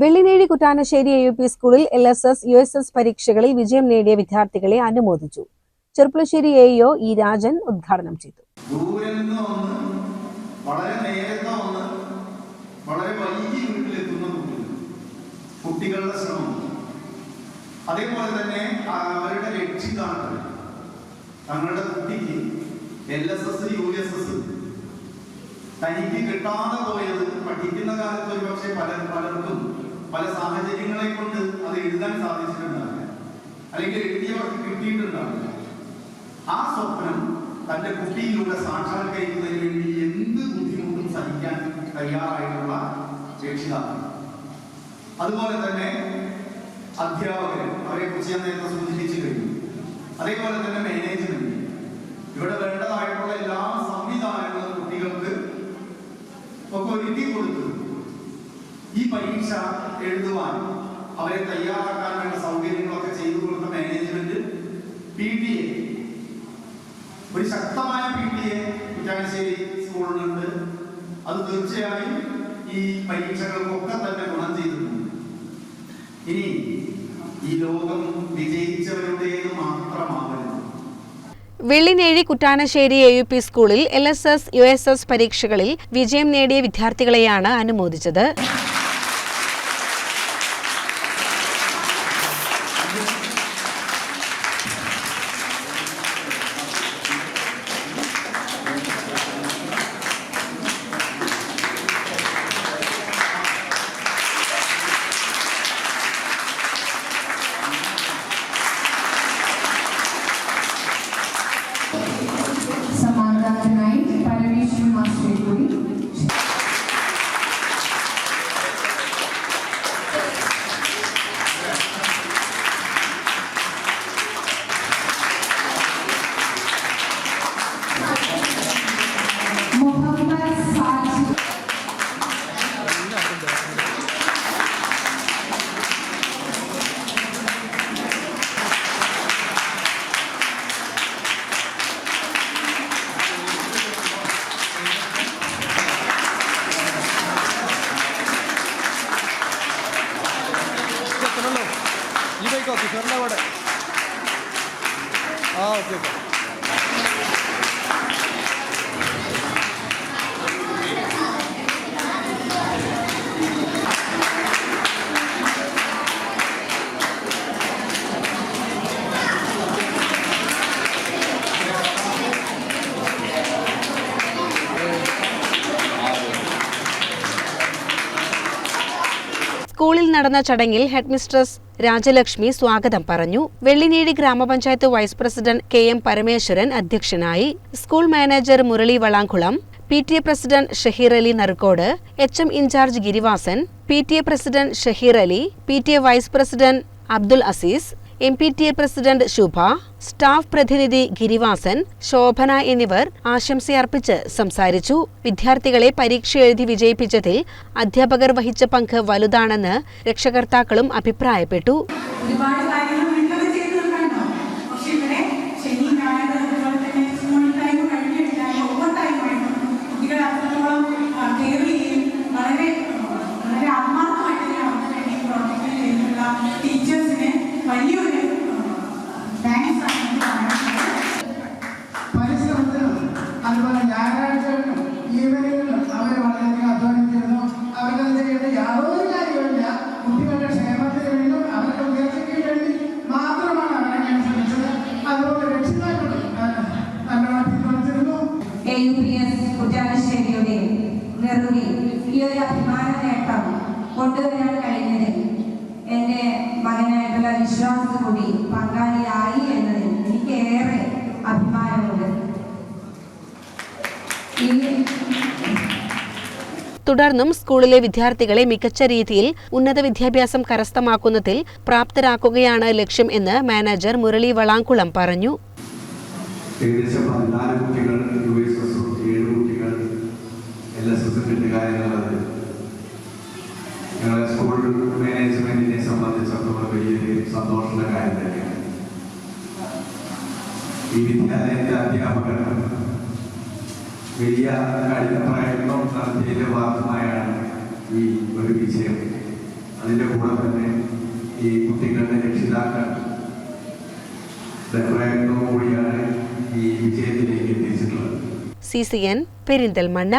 Vellinezhi Kuttanassery A U P സ്കൂളിൽ L S S U S S പരീക്ഷകളിൽ വിജയം നേടിയ വിദ്യാർത്ഥികളെ അനുമോദിച്ചു. Cherpulassery A EO E Rajan ഉദ്ഘാടനം ചെയ്തു. കുട്ടികളുടെ ശ്രമം. അതേപോലെ തന്നെ അവരുടെ രക്ഷിതാക്കൾ തങ്ങളുടെ കുട്ടിക്ക് L S S U S S തനിക്ക് കിട്ടാതെ പോയത് പഠിക്കുന്ന കാലത്ത് ഒരുപക്ഷെ പല പലർക്കും പല സാഹചര്യങ്ങളെ കൊണ്ട് അത് എഴുതാൻ സാധിച്ചിട്ടുണ്ടാവില്ല. അല്ലെങ്കിൽ എഴുതിയവർക്ക് കിട്ടിയിട്ടുണ്ടാവില്ല. ആ സ്വപ്നം തന്റെ കുട്ടിയിലൂടെ സാക്ഷാത്കരിക്കുന്നതിന് വേണ്ടി എന്ത് ബുദ്ധിമുട്ടും സഹിക്കാൻ തയ്യാറായിട്ടുള്ള രക്ഷിതാക്കൾ. അതുപോലെ തന്നെ അധ്യാപകർ അവരെ കുറിച്ച് ഞാൻ നേരത്തെ സൂചിപ്പിച്ചു കഴിഞ്ഞു. അതേപോലെ തന്നെ മാനേജ്മെന്റ് ഇവിടെ വേണ്ടതായിട്ടുള്ള എല്ലാ സംവിധാനങ്ങളും കുട്ടികൾക്ക് ഒക്കെ ഒരുക്കി കൊടുത്തു പരീക്ഷ എഴുതുവാൻ അവരെ തയ്യാറാക്കാൻ വേണ്ട സൗകര്യങ്ങളൊക്കെ ചെയ്തു കൊടുത്ത മാനേജ്മെന്റ് പി ടി എ ഒരു ശക്തമായ പി ടി എ കുറ്റാശ്ശേരി സ്കൂളിനുണ്ട്. അത് തീർച്ചയായും ഈ പരീക്ഷകൾക്കൊക്കെ തന്നെ ഗുണം ചെയ്തിട്ടുണ്ട്. ഇനി ഈ ലോകം വിജയിച്ചവരുടേത് മാത്രമാവരുത്. Vellinezhi Kuttanassery A U P സ്കൂളിൽ L S S U S S പരീക്ഷകളിൽ വിജയം നേടിയ വിദ്യാർത്ഥികളെയാണ് അനുമോദിച്ചത്. ഈ ബൈക്കോ കിഷോറിന്റെ ആ ഓക്കെ ഓക്കെ സ്കൂളിൽ നടന്ന ചടങ്ങിൽ ഹെഡ്മിസ്ട്രസ് രാജലക്ഷ്മി സ്വാഗതം പറഞ്ഞു. Vellinezhi grama panchayat vice president K M Parameswaran അധ്യക്ഷനായി. School manager Murali Valankulam P T A president Shaheer Ali Narukkode H M in charge Girivasan P T A president Shaheer Ali P T A vice president Abdul Azeez M P T A president Shubha staff പ്രതിനിധി ഗിരിവാസൻ ശോഭന എന്നിവർ ആശംസയർപ്പിച്ച് സംസാരിച്ചു. വിദ്യാർത്ഥികളെ പരീക്ഷ എഴുതി വിജയിപ്പിച്ചതിൽ അധ്യാപകർ വഹിച്ച പങ്ക് വലുതാണെന്ന് രക്ഷകർത്താക്കളും അഭിപ്രായപ്പെട്ടു. ഒരു അഭിമാന നേട്ടം കൊണ്ടുവരാൻ കഴിഞ്ഞത്. എന്റെ മകനായിട്ടുള്ള വിശ്വാസ കൂടി പങ്കാളിയായി എന്നതിൽ എനിക്ക് ഏറെ അഭിമാനമുണ്ട്. ഈ തുടർന്നും സ്കൂളിലെ വിദ്യാർത്ഥികളെ മികച്ച രീതിയിൽ ഉന്നത വിദ്യാഭ്യാസം കരസ്ഥമാക്കുന്നതിൽ പ്രാപ്തരാക്കുകയാണ് ലക്ഷ്യം എന്ന് മാനേജർ മുരളി വളാങ്കുളം പറഞ്ഞു ഏകദേശം പതിനാല് കുട്ടികൾ യു എസ് എസും ഏഴ് കുട്ടികൾ എൽ എസ് എസും കിട്ടുകാരുള്ളത് ഞങ്ങളുടെ സ്കൂൾ മാനേജ്മെന്റിനെ സംബന്ധിച്ചിടത്തോളം വലിയൊരു സന്തോഷമുള്ള കാര്യം തന്നെയാണ് വിദ്യാലയത്തെ അധ്യാപകർ വലിയ പ്രയത്നം നടത്തിയതിന്റെ ഭാഗമായാണ് ഈ ഒരു വിജയം. അതിന്റെ കൂടെ തന്നെ ഈ കുട്ടികളുടെ രക്ഷിതാക്കൾ പ്രയത്നവും കൂടിയാണ് ഈ വിജയത്തിലേക്ക് എത്തിച്ചിട്ടുള്ളത്. C C N Perinthalmanna